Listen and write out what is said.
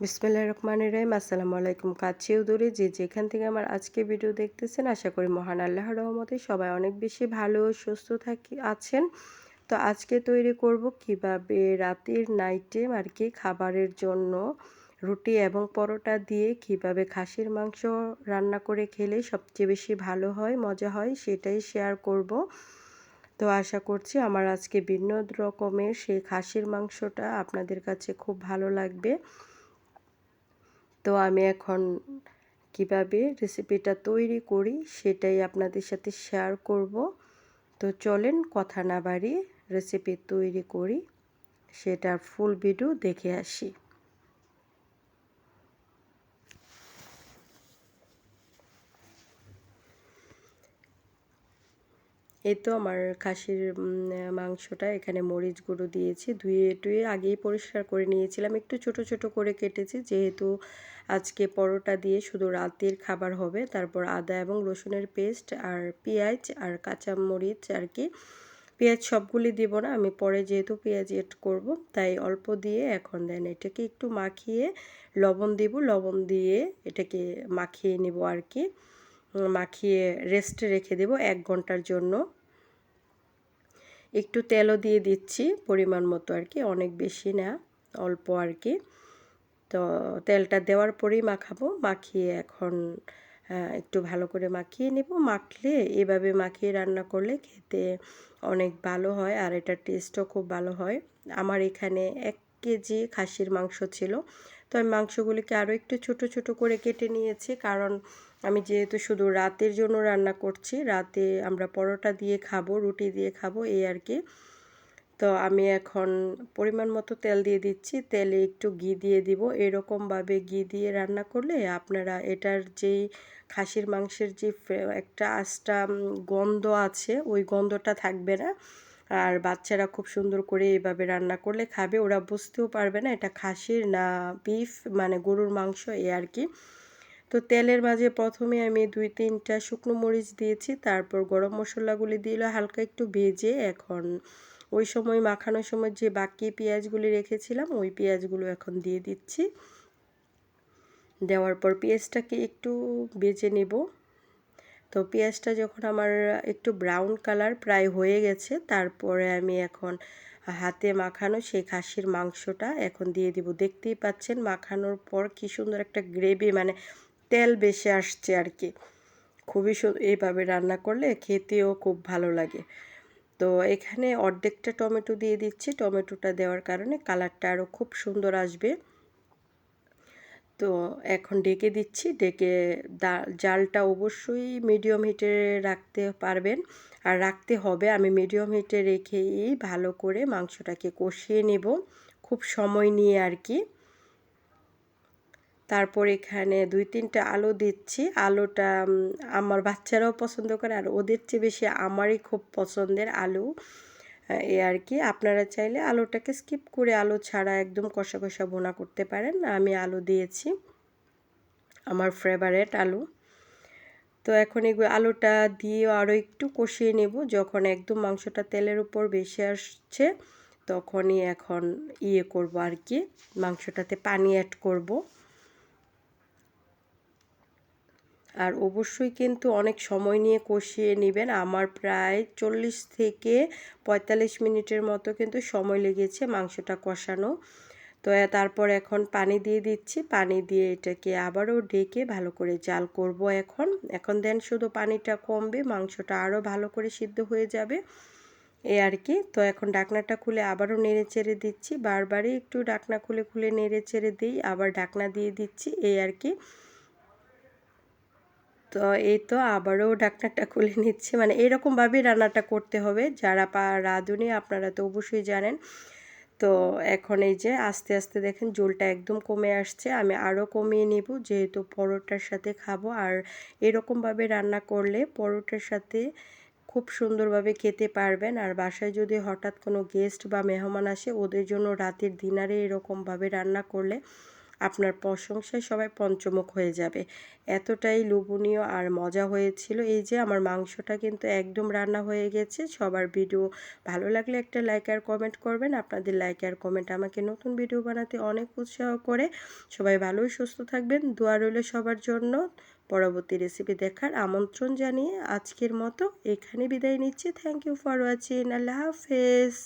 বিসমিল্লাহ রহমানির রহিম। আসসালামু আলাইকুম। কাছেও দূরে যে যেখান থেকে আমার আজকে ভিডিও দেখতেছেন, আশা করি মহান আল্লাহর রহমতে সবাই অনেক বেশি ভালো সুস্থ থাকি, আছেন। তো আজকে তৈরি করব কীভাবে রাতের নাইটে আর কি খাবারের জন্য রুটি এবং পরোটা দিয়ে কীভাবে খাসির মাংস রান্না করে খেলে সবচেয়ে বেশি ভালো হয়, মজা হয়, সেটাই শেয়ার করব। তো আশা করছি আমার আজকে ভিন্ন রকমের সেই খাসির মাংসটা আপনাদের কাছে খুব ভালো লাগবে। তো আমি এখন কীভাবে রেসিপিটা তৈরি করি সেটাই আপনাদের সাথে শেয়ার করব। তো চলেন কথা না বাড়িয়ে রেসিপি তৈরি করি, সেটার ফুল ভিডিও দেখে আসি। এই তো আমার খাসির মাংসটা, এখানে মরিচ গুঁড়ো দিয়েছি, ধুয়ে টুয়ে আগেই পরিষ্কার করে নিয়েছিলাম। একটু ছোট ছোট করে কেটেছি, যেহেতু আজকে পরোটা দিয়ে শুধু রাতের খাবার হবে, তারপর আদা এবং রসুনের পেস্ট আর পেঁয়াজ আর কাঁচা মরিচ আর কি। পেঁয়াজ সবগুলি দিব না, আমি পরে যেহেতু পেঁয়াজ এড করব, তাই অল্প দিয়ে এখন দেন এটাকে একটু মাখিয়ে লবণ দিব, লবণ দিয়ে এটাকে মাখিয়ে নিব আর কি। মাখিয়ে রেস্টে রেখে দেব এক ঘণ্টার জন্য। একটু তেলও দিয়ে দিচ্ছি, পরিমাণ মতো আর কি, অনেক বেশি না, অল্প আর কি। তো তেলটা দেওয়ার পরেই মাখাবো, মাখিয়ে এখন একটু ভালো করে মাখিয়ে নেব। মাখলে, এভাবে মাখিয়ে রান্না করলে খেতে অনেক ভালো হয় আর এটার টেস্টও খুব ভালো হয়। আমার এখানে এক কেজি খাসির মাংস ছিল তো আমি মাংসগুলিকে আরও একটু ছোট ছোট করে কেটে নিয়েছি। কারণ আমি যেহেতু শুধু রাতের জন্য রান্না করছি, রাতে আমরা পরোটা দিয়ে খাব, রুটি দিয়ে খাব, এই আর কি। তো আমি এখন পরিমাণ মতো তেল দিয়ে দিচ্ছি। তেলে একটু ঘি দিয়ে দিব। এরকমভাবে ঘি দিয়ে রান্না করলে আপনারা এটার যেই খাসির মাংসের যে একটা আস্টা গন্ধ আছে, ওই গন্ধটা থাকবে না। আর বাচ্চারা খুব সুন্দর করে এভাবে রান্না করলে খাবে। ওরা বুঝতেও পারবে না এটা খাসির না বিফ মানে গরুর মাংস, এ আর কি। তো তেলের মাঝে প্রথমে আমি দুই তিনটা শুকনো মরিচ দিয়েছি, তারপর গরম মশলাগুলি দিলে হালকা একটু ভেজে এখন ওই সময় মাখানোর সময় যে বাকি পেঁয়াজগুলি রেখেছিলাম, ওই পেঁয়াজগুলো এখন দিয়ে দিচ্ছি। দেওয়ার পর পেঁয়াজটাকে একটু বেজে নেব। তো পেঁয়াজটা যখন আমার একটু ব্রাউন কালার প্রায় হয়ে গেছে, তারপরে আমি এখন হাতে মাখানো সেই খাসির মাংসটা এখন দিয়ে দিব। দেখতেই পাচ্ছেন মাখানোর পর কি সুন্দর একটা গ্রেভি মানে তেল বেশি আসছে আর কি। খুবই এইভাবে রান্না করলে খেতেও খুব ভালো লাগে। তো এখানে অর্ধেকটা টমেটো দিয়ে দিচ্ছি। টমেটোটা দেওয়ার কারণে কালারটা আরও খুব সুন্দর আসবে। তো এখন ডেকে দিচ্ছি, ডেকে জালটা অবশ্যই মিডিয়াম হিটে রাখতে পারবেন। আর রাখতে হবে, আমি মিডিয়াম হিটে রেখেই ভালো করে মাংসটাকে কষিয়ে নেব, খুব সময় নিয়ে আর কি। তারপর এখানে দুই তিনটা আলু দিচ্ছি, আলুটা আমার বাচ্চারাও পছন্দ করে, আর ওদের চেয়ে বেশি আমারই খুব পছন্দের আলু। এ আর কি। আপনারা চাইলে আলুটাকে স্কিপ করে আলু ছাড়া একদম কষা কষা বোনা করতে পারেন। আমি আলু দিয়েছি, আমার ফেভারেট আলু। তো এখন এগুলো আলুটা দিয়ে আরও একটু কষিয়ে নেব। যখন একদম মাংসটা তেলের উপর বেশি আসছে, তখনই এখন ইয়ে করব আর কি। মাংসটাতে পানি অ্যাড করব। আর অবশ্যই কিন্তু অনেক সময় নিয়ে কষিয়ে নেবেন। আমার প্রায় চল্লিশ থেকে পঁয়তাল্লিশ মিনিটের মতো কিন্তু সময় লেগেছে মাংসটা কষানো। তো তারপর এখন পানি দিয়ে দিচ্ছি। পানি দিয়ে এটাকে আবারও ডেকে ভালো করে জাল করব এখন। এখন দেন শুধু পানিটা কমবে, মাংসটা আরও ভালো করে সিদ্ধ হয়ে যাবে। এ আর কি। তো এখন ডাকনাটা খুলে আবারও নেড়ে চেড়ে দিচ্ছি। বারবারই একটু ডাকনা খুলে খুলে নেড়ে চেড়ে দিই, আবার ডাকনা দিয়ে দিচ্ছি। এই আর কি। তো এই তো আবারও ডাকনাটা খুলে নিচ্ছি। মানে এরকমভাবেই রান্নাটা করতে হবে। যারা পা রাঁধুনি আপনারা তো অবশ্যই জানেন। তো এখন এই যে আস্তে আস্তে দেখেন জলটা একদম কমে আসছে। আমি আরও কমিয়ে নেব। যেহেতু পরোটার সাথে খাব। আর এরকমভাবে রান্না করলে পরোটার সাথে খুব সুন্দরভাবে খেতে পারবেন। আর বাসায় যদি হঠাৎ কোনো গেস্ট বা মেহমান আসে, ওদের জন্য রাতের ডিনারে এরকমভাবে রান্না করলে আপনার প্রশংসায় সবাই পঞ্চমুখ হয়ে যাবে। এতটাই লোভনীয় আর মজা হয়েছিল এই যে আমার মাংসটা কিন্তু একদম রান্না হয়ে গেছে। সবার ভিডিও ভালো লাগলে একটা লাইক আর কমেন্ট করবেন। আপনাদের লাইক আর কমেন্ট আমাকে নতুন ভিডিও বানাতে অনেক উৎসাহ করে। সবাই ভালোই সুস্থ থাকবেন। দোয়া রইল সবার জন্য। পরবর্তী রেসিপি দেখার আমন্ত্রণ জানিয়ে আজকের মতো এখানে বিদায় নিচ্ছি। থ্যাংক ইউ ফর ওয়াচিং আল্লাহ হাফেজ।